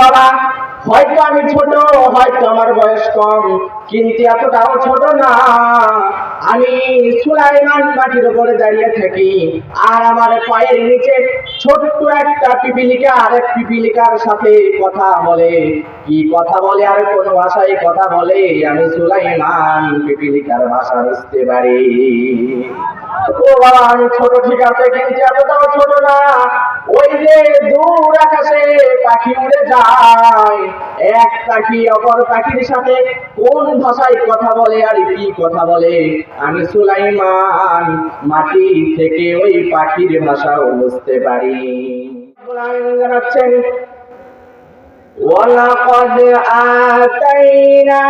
বাবা হয়তো আমি ছোট, হয়তো আমার বয়স কম, কিন্তু এতটাও ছোট না। আমি সুলাইমান মাটির উপরে দাঁড়িয়ে থাকি, আর আমার পায়ের নিচে ছোট্ট একটা পিপিলিকা আরেক পিপিলিকার সাথে কথা বলে। কি কথা বলে আর কোন ভাষায় কথা বলে? আমি সুলাইমান পিপিলিকার ভাষা বুঝতে পারি। ও বাবা, আমি ছোট ঠিক আছে, কিন্তু এতটাও ছোট না। ওই যে দূর আকাশে পাখি উড়ে যায় এক পাখি অপর পাখির সাথে কোন ভাষায় কথা বলে আর কি কথা বলে আমি সুলাইমান মাটি থেকে ওই পাখির ভাষাও বুঝতে পারি জানাচ্ছেন ولقد آتينا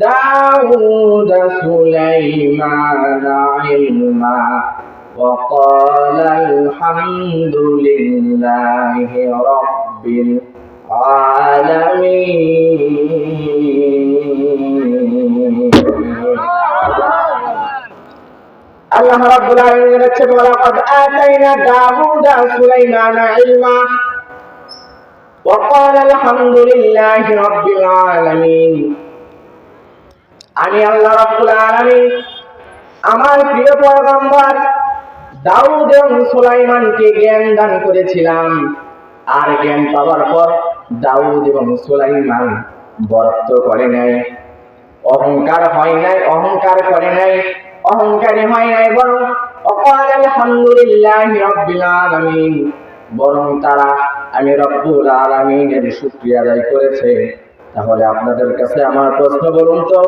داود سليمان علما وقال الحمد لله رب العالمين আল্লাহ রাব্বুল আলামিন বলেছেন ওয়ালাকাদ আতাইনা দাউদা সুলাইমানা ইলমা وقال الحمد لله رب العالمين আমি আল্লাহ রাব্বুল আলামিন আমার প্রিয় পয়গম্বর দাউদ এবং সুলাইমানকে জ্ঞান দান করেছিলাম। আর জ্ঞান পাওয়ার পর দাউদ এবং সুলাইমান বরত্ব করে নাই। অহংকার হয় নাই, অহংকার করে নাই, অহংকারী হয় নাই বরং অকাল আলহামদুলিল্লাহ রব্বিল আলামিন, বরং তারা আমি রব্বুল আলামিনের শুকরিয়া আদায় করেছে। তাহলে আপনাদের কাছে আমার প্রশ্ন বলুন তো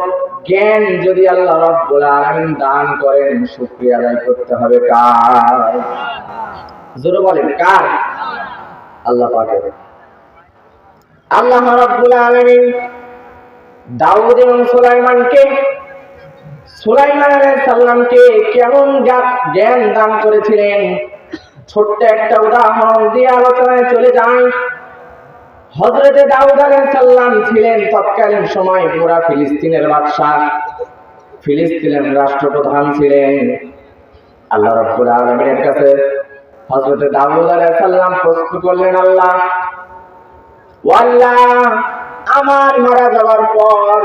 জ্ঞান যদি আল্লাহ রব্বুল আলামিন দান করেন, শুকরিয়া আদায় করতে হবে কার? জোরে বলেন, কার? আল্লাহ পাকের। আল্লাহ রাব্বুল আলামিন দাউদ এবং সুলাইমানকে, সুলাইমান আলাইহিস সালামকে কেমন জ্ঞা- জ্ঞান দান করেছিলেন? ছোট্ট একটা উদাহরণ দিয়ে আলোচনায় চলে যাই। হযরতে দাউদ আলাইহিস সালাম ছিলেন তৎকালীন সময় পুরা ফিলিস্তিনের বাদশা ফিলিস্তিনের রাষ্ট্রপ্রধান ছিলেন। আল্লাহ রাব্বুল আলামিনের কাছে হযরতে দাউদ আলাইহিস সালাম প্রশ্ন করলেন আল্লাহ। ও আল্লাহ আমার মারা যাওয়ার পর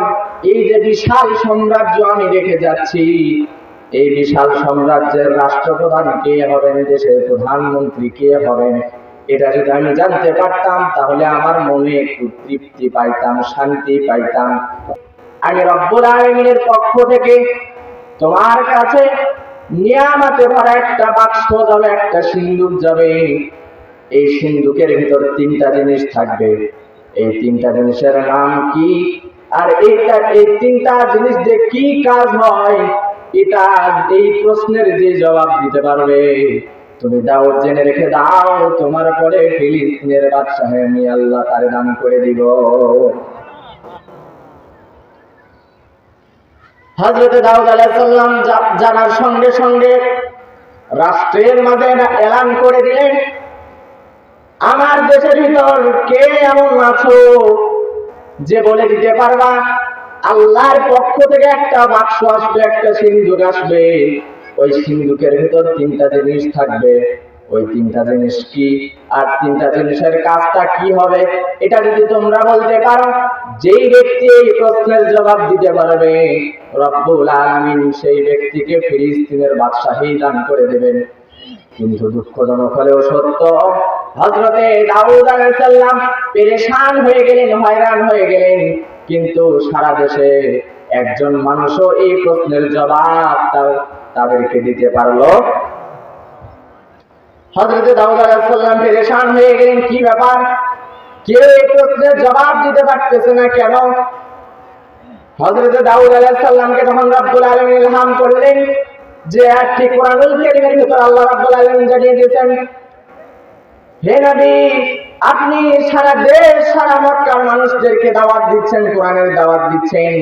এই যে বিশাল সাম্রাজ্য আমি রেখে যাচ্ছি, এই বিশাল সাম্রাজ্যের রাষ্ট্রপ্রধান কে হবেন? দেশের প্রধানমন্ত্রী কে হবেন? এটা যদি আমি জানতে পারতাম, তাহলে আমার মনে একটু তৃপ্তি পাইতাম, শান্তি পাইতাম। আমি রব্বুল আলমিনের পক্ষ থেকে তোমার কাছে নিয়ামাতে একটা বাক্স যাবে একটা সিন্দুক যাবে। এই সিন্ধুকের ভিতর তিনটা জিনিস থাকবে। এই তিনটা জিনিসের নাম কি? আর এইটা, এই তিনটা জিনিস দিয়ে কি কাজ হয়? এটা এই প্রশ্নের যে জবাব দিতে পারবে। তুমি দাও, জেনে রেখে দাও, তোমার পরে ফিলিস্তিনের বাদশাহ আমি আল্লাহ তারে দান করে দিব। হজরতে দাউদ জানার সঙ্গে সঙ্গে রাষ্ট্রের মাঝে এলান করে দিলেন। আমার দেশের ভিতর কে এমন আছো যে বলে দিতে পারবা? আল্লাহর পক্ষ থেকে একটা বাক্স আসবে, একটা সিন্ধুক আসবে। ওই সিন্ধুকের ভিতর তিনটা জিনিস থাকবে। ওই তিনটা জিনিস কি? আর তিনটা জিনিসের কাজটা কি হবে? এটা যদি তোমরা বলতে পারো, যেই ব্যক্তি এই প্রশ্নের জবাব দিতে পারবে, রব্বুল আলামিন সেই ব্যক্তিকে ফিলিস্তিনের বাদশাহী দান করে দেবেন। কিন্তু দুঃখজনক হলেও সত্য হজরতে দাউদ আলাইসাল্লাম পেরেশান হয়ে গেলেন, হয়রান হয়ে গেলেন। কিন্তু সারা দেশে একজন মানুষও এই প্রশ্নের জবাব তাদেরকে দিতে পারল। হজরতে দাউদ পেরেশান হয়ে গেলেন, কি ব্যাপার? কেউ এই প্রশ্নের জবাব দিতে পারতেছে না কেন? দাউদ তখন রব্বুল ইলহাম করলেন যে, একটি কোরআনুল কারীমের ভিতর আল্লাহ জানিয়ে দিয়েছেন, হে নবী, আপনি সারা দেশ, সারা মক্কার মানুষদেরকে দাওয়াত দিচ্ছেন, কোরআনের দাওয়াত দিচ্ছেন।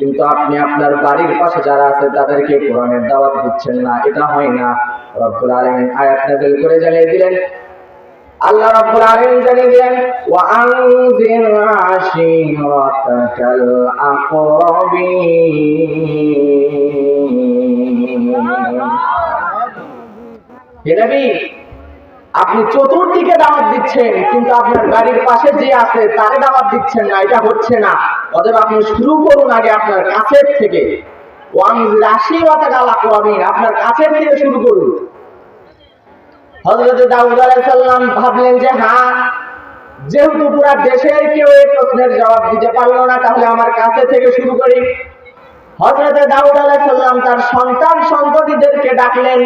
কিন্তু আপনি আপনার বাড়ির পাশে যারা আছে, তাদেরকে কোরআনের দাওয়াত দিচ্ছেন না। এটা হয় না। রব্বুল আলামিন আয়াত নাযিল করে জানিয়ে দিলেন, আল্লাহ রাব্বুল আলামিন জানিয়ে দিলেন, ওয়া আনজির আশিরাতাকাল হে আপনি চতুর্দিকে দাওয়াত দিচ্ছেন, কিন্তু আপনার বাড়ির পাশে যে আছে, তারে দাওয়াত দিচ্ছেন না। এটা হচ্ছে না। অতএব আপনি শুরু করুন আগে আপনার কাছের থেকে। ওয়ান রাশি গালা করাবেন আপনার কাছের থেকে শুরু করুন। হজরত দাউদ আলাইসাল্লাম ভাবলেন যে হ্যাঁ যেহেতু পুরা দেশের কেউ এই প্রশ্নের জবাব দিতে পারল না, তাহলে আমার কাছে থেকে শুরু করি। হজরতে দাউদ আলাইসাল্লাম তার সন্তান সন্ততিদেরকে ডাকলেন।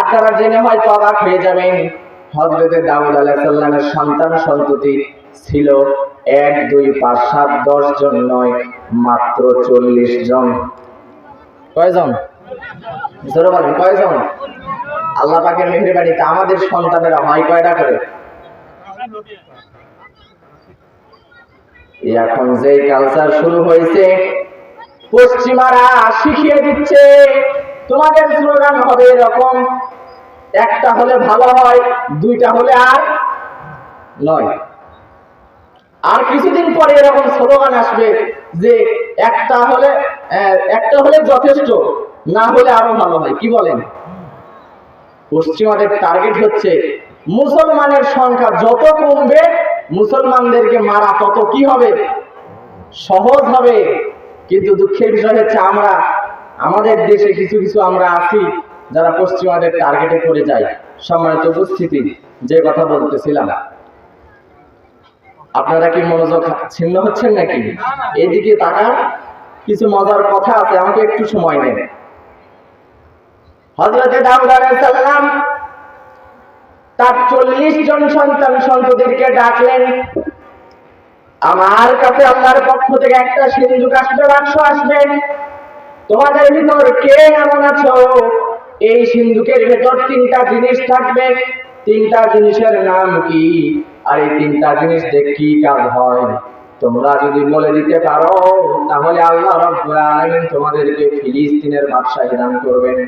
আপনারা জেনে হয়তো অবাক হয়ে যাবেন হজরতে দাউদ আলাইসাল্লামের সন্তান সন্ততি ছিল এক, দুই, পাঁচ, সাত, দশ জন, নয়, মাত্র চল্লিশ জন। কয়জন? জোরে বলেন, কয়জন? আল্লাহ পাকের মেহরবানিতে আমাদের সন্তানেরা হয় কয়টা করে? এখন যে কালচার শুরু হয়েছে, পশ্চিমারা শিখিয়ে দিচ্ছে, তোমাদের স্লোগান হবে এরকম একটা হলে ভালো হয়, দুইটা হলে আর নয়। আর কিছুদিন পরে এরকম স্লোগান আসবে যে একটা হলে একটা হলে যথেষ্ট, না হলে আরও ভালো হয়। কি বলেন? পশ্চিমাদের টার্গেট হচ্ছে মুসলমানের সংখ্যা যত কমবে, মুসলমানদেরকে মারা তত কি হবে? সহজ হবে। কিন্তু দুঃখের বিষয় হচ্ছে আমরা, আমাদের দেশে কিছু কিছু আমরা আছি যারা পশ্চিমাদের টার্গেটে করে যাই সম্মানিত উপস্থিতি, যে কথা বলতেছিলাম। আপনারা কি মনোযোগ ছিন্ন হচ্ছেন নাকি? এদিকে তাকান, কিছু মজার কথা আছে, আমাকে একটু সময় নেন হজরতে তার চল্লিশ জন সন্তান ডাকলেন, আমার কাছে আল্লাহর পক্ষ থেকে একটা আসবে, বাক্স আসবে। তোমাদের ভিতর কে এমন আছো? এই সিন্ধুকের ভেতর তিনটা জিনিস থাকবে। তিনটা জিনিসের নাম কি? আর এই তিনটা জিনিস দিয়ে কি কাজ হয়? তোমরা যদি বলে দিতে পারো, তাহলে আল্লাহ রাব্বুল তোমাদেরকে ফিলিস্তিনের বাদশাহী দান করবেন।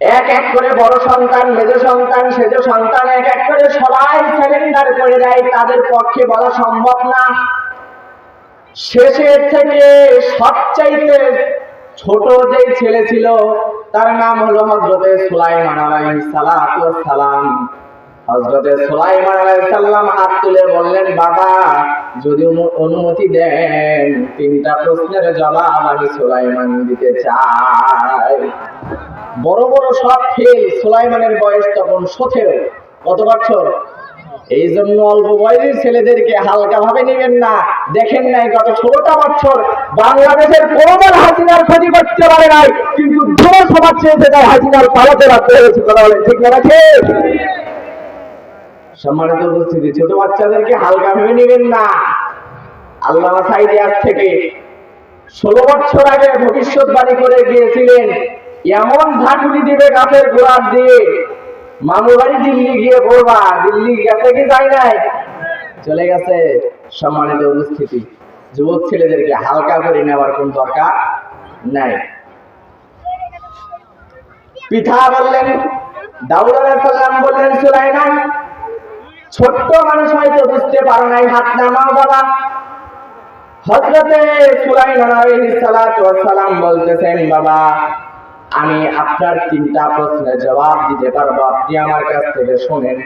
এক এক করে বড় সন্তান, মেজ সন্তান, সেজ সন্তান, এক এক করে সবাই স্যালেন্ডার করে দেয়, তাদের পক্ষে বলা সম্ভব না। শেষের থেকে সবচাইতে ছোট যে ছেলে ছিল তার নাম হলো হজরতে সুলাইমান ওয়াস সালাম হজরতে সুলাইমান আলাইহিস সালাম হাত তুলে বললেন, বাবা, যদি অনুমতি দেন, তিনটা প্রশ্নের জবাব আমি সুলাইমান দিতে চাই। বড় বড় সব ফেল সুলাইমানের বয়স তখন সতেরো। কত বছর? এই জন্য অল্প বয়সী ছেলেদেরকে হালকা ভাবে নেবেন না। দেখেন নাই গত ষোলোটা বছর। বাংলাদেশের কোনোবার হাসিনার ক্ষতি করতে পারে নাই, কিন্তু যুব সমাজ চেয়েছে তাই হাসিনার পালাতে রাখতে হয়েছে। কথা বলেন, ঠিক না সম্মানিত উপস্থিতি, ছোট বাচ্চাদেরকে হালকা ভেবে নেবেন না। আল্লাহ সাইডে আজ থেকে ষোলো বছর আগে ভবিষ্যৎবাণী করে গিয়েছিলেন, এমন ঝাঁকুনি দিবে গাছের গোড়ার দিয়ে। মামু বাড়ি দিল্লি গিয়ে পড়বা দিল্লি গেছে কি যাই নাই? চলে গেছে সম্মানিত উপস্থিতি। যুবক ছেলেদেরকে হালকা করে নেওয়ার কোন দরকার নাই। পিঠা বললেন, দাউদ আলাইসাল্লাম বললেন, সুলাইমান, ছোট্ট মানুষ হয়তো বুঝতে পারো নাই, হাত নামাও বাবা। হজরতে সুলাইমান আলাইহিস সালাম বলতেছেন, বাবা আমি আপনার তিনটা প্রশ্নের জবাব দিতে পারব। আপনি আমার কাছ থেকে শোনেন।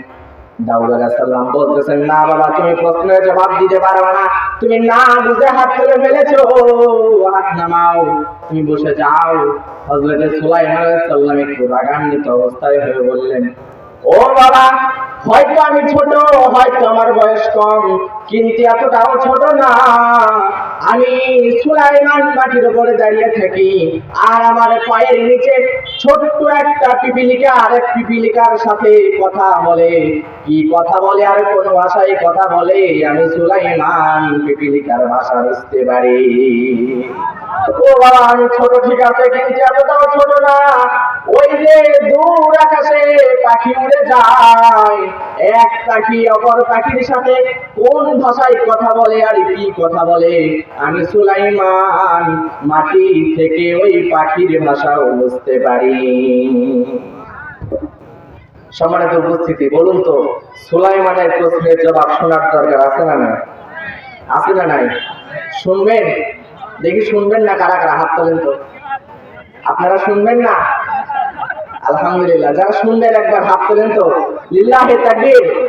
দাউদ আলাইহিস সালাম বলতেছেন, না বাবা, তুমি প্রশ্নের জবাব দিতে পারবে না। তুমি না বুঝে হাত তুলে ফেলেছো। হাত নামাও, তুমি বসে যাও। হজরতে সুলাইমান আলাইহিস সালাম একটু রাগান্বিত অবস্থায় হয়ে বললেন, ও বাবা, হয়তো আমি ছোট, হয়তো আমার বয়স কম, কিন্তু এতটাও ছোট না। আমি সুলাইমান মাটির উপরে দাঁড়িয়ে থাকি। আর আমার পায়ের নিচে ছোট্ট একটা পিপিলিকা, আর এক পিপিলিকার সাথে কথা বলে। কি কথা বলে আর কোন ভাষায় কথা বলে? আমি সুলাইমান পিপিলিকার ভাষা বুঝতে পারি। ও বাবা, আমি ছোট ঠিক আছে, কিন্তু এতটাও ছোট না। ওই যে দূর আকাশে পাখি উড়ে যায়। এক পাখি অপর পাখির সাথে কোন ভাষায় কথা বলে আর কি কথা বলে? আমি সুলাইমান, মাটি থেকে ওই পাখির ভাষাও বুঝতে পারি। সম্মানিত উপস্থিতি, বলুন তো, সুলাইমানের প্রশ্নের জবাব শোনার দরকার আছে না না আছে না নাই? শুনবেন? দেখি শুনবেন না কারা কারা? হাত তোলেন তো। আপনারা শুনবেন না? আলহামদুলিল্লাহ, যারা শুনবেন একবার হাত তোলেন তো। লিল্লাহে তাকবীর।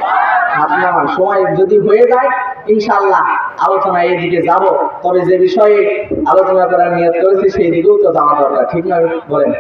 হাত নামান। সময় যদি হয়ে যায়, ইনশাআল্লাহ। আলোচনা এদিকে যাব, তবে যে বিষয়ে আলোচনা করার নিয়ত করেছি, সেই দিকেও তো যাওয়া দরকার, ঠিক না বলেন?